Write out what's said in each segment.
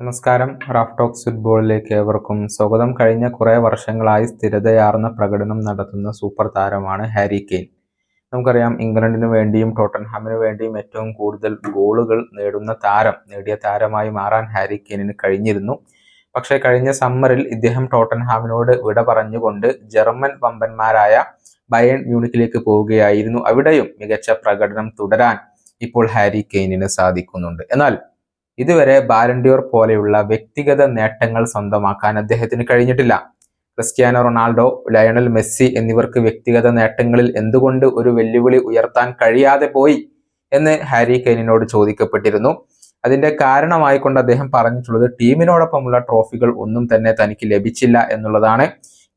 നമസ്കാരം. Raf talks ഫുട്ബോളിലേക്ക് ഏവർക്കും സ്വാഗതം. കഴിഞ്ഞ കുറേ വർഷങ്ങളായി സ്ഥിരതയാർന്ന പ്രകടനം നടത്തുന്ന സൂപ്പർ താരമാണ് ഹാരി കെയ്ൻ. നമുക്കറിയാം ഇംഗ്ലണ്ടിന് വേണ്ടിയും ടോട്ടൻഹാമിന് വേണ്ടിയും ഏറ്റവും കൂടുതൽ ഗോളുകൾ നേടുന്ന താരം നേടിയ താരമായി മാറാൻ ഹാരി കെയ്നിന് കഴിഞ്ഞിരുന്നു. പക്ഷേ കഴിഞ്ഞ സമ്മറിൽ ഇദ്ദേഹം ടോട്ടൻഹാമിനോട് വിട പറഞ്ഞുകൊണ്ട് ജർമ്മൻ വമ്പന്മാരായ ബയൺ മ്യൂണിക്കിലേക്ക് പോവുകയായിരുന്നു. അവിടെയും മികച്ച പ്രകടനം തുടരാൻ ഇപ്പോൾ ഹാരി കെയ്നിന് സാധിക്കുന്നുണ്ട്. എന്നാൽ ഇതുവരെ ബാലൻഡിയോർ പോലെയുള്ള വ്യക്തിഗത നേട്ടങ്ങൾ സ്വന്തമാക്കാൻ അദ്ദേഹത്തിന് കഴിഞ്ഞിട്ടില്ല. ക്രിസ്ത്യാനോ റൊണാൾഡോ ലയണൽ മെസ്സി എന്നിവർക്ക് വ്യക്തിഗത നേട്ടങ്ങളിൽ എന്തുകൊണ്ട് ഒരു വെല്ലുവിളി ഉയർത്താൻ കഴിയാതെ പോയി എന്ന് ഹാരി കെയിനിനോട് ചോദിക്കപ്പെട്ടിരുന്നു. അതിന്റെ കാരണമായി കൊണ്ട് അദ്ദേഹം പറഞ്ഞിട്ടുള്ളത് ടീമിനോടൊപ്പമുള്ള ട്രോഫികൾ ഒന്നും തന്നെ തനിക്ക് ലഭിച്ചില്ല എന്നുള്ളതാണ്.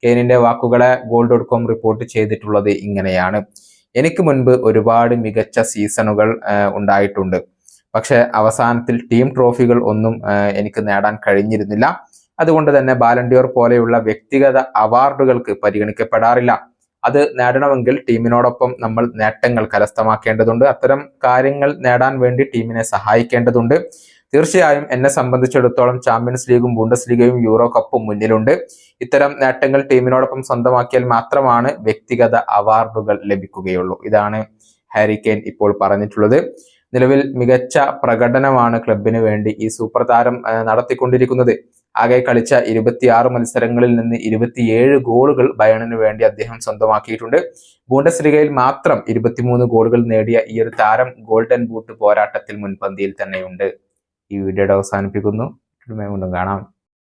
കെയിനിന്റെ വാക്കുകളെ ഗോൾ ഡോട്ട് കോം റിപ്പോർട്ട് ചെയ്തിട്ടുള്ളത് ഇങ്ങനെയാണ്. എനിക്ക് മുൻപ് ഒരുപാട് മികച്ച സീസണുകൾ ഉണ്ടായിട്ടുണ്ട്. പക്ഷെ അവസാനത്തിൽ ടീം ട്രോഫികൾ ഒന്നും എനിക്ക് നേടാൻ കഴിഞ്ഞിരുന്നില്ല. അതുകൊണ്ട് തന്നെ ബാലൻഡിയോർ പോലെയുള്ള വ്യക്തിഗത അവാർഡുകൾക്ക് പരിഗണിക്കപ്പെടാറില്ല. അത് നേടണമെങ്കിൽ ടീമിനോടൊപ്പം നമ്മൾ നേട്ടങ്ങൾ കരസ്ഥമാക്കേണ്ടതുണ്ട്. അത്തരം കാര്യങ്ങൾ നേടാൻ വേണ്ടി ടീമിനെ സഹായിക്കേണ്ടതുണ്ട്. തീർച്ചയായും എന്നെ സംബന്ധിച്ചിടത്തോളം ചാമ്പ്യൻസ് ലീഗും ബുണ്ടസ് ലീഗയും യൂറോ കപ്പും മുന്നിലുണ്ട്. ഇത്തരം നേട്ടങ്ങൾ ടീമിനോടൊപ്പം സ്വന്തമാക്കിയാൽ മാത്രമാണ് വ്യക്തിഗത അവാർഡുകൾ ലഭിക്കുകയുള്ളൂ. ഇതാണ് ഹാരി കെയ്ൻ ഇപ്പോൾ പറഞ്ഞിട്ടുള്ളത്. നിലവിൽ മികച്ച പ്രകടനമാണ് ക്ലബിന് വേണ്ടി ഈ സൂപ്പർ താരം നടത്തിക്കൊണ്ടിരിക്കുന്നത്. ആകെ കളിച്ച ഇരുപത്തിയാറ് മത്സരങ്ങളിൽ നിന്ന് ഇരുപത്തിയേഴ് ഗോളുകൾ ബയണിന് വേണ്ടി അദ്ദേഹം സ്വന്തമാക്കിയിട്ടുണ്ട്. ബൂണ്ടസ് ലീഗയിൽ മാത്രം ഇരുപത്തിമൂന്ന് ഗോളുകൾ നേടിയ ഈ ഒരു താരം ഗോൾഡൻ ബൂട്ട് പോരാട്ടത്തിൽ മുൻപന്തിയിൽ തന്നെയുണ്ട്. ഈ വീഡിയോയുടെ അവസാനിപ്പിക്കുന്നു. കാണാം.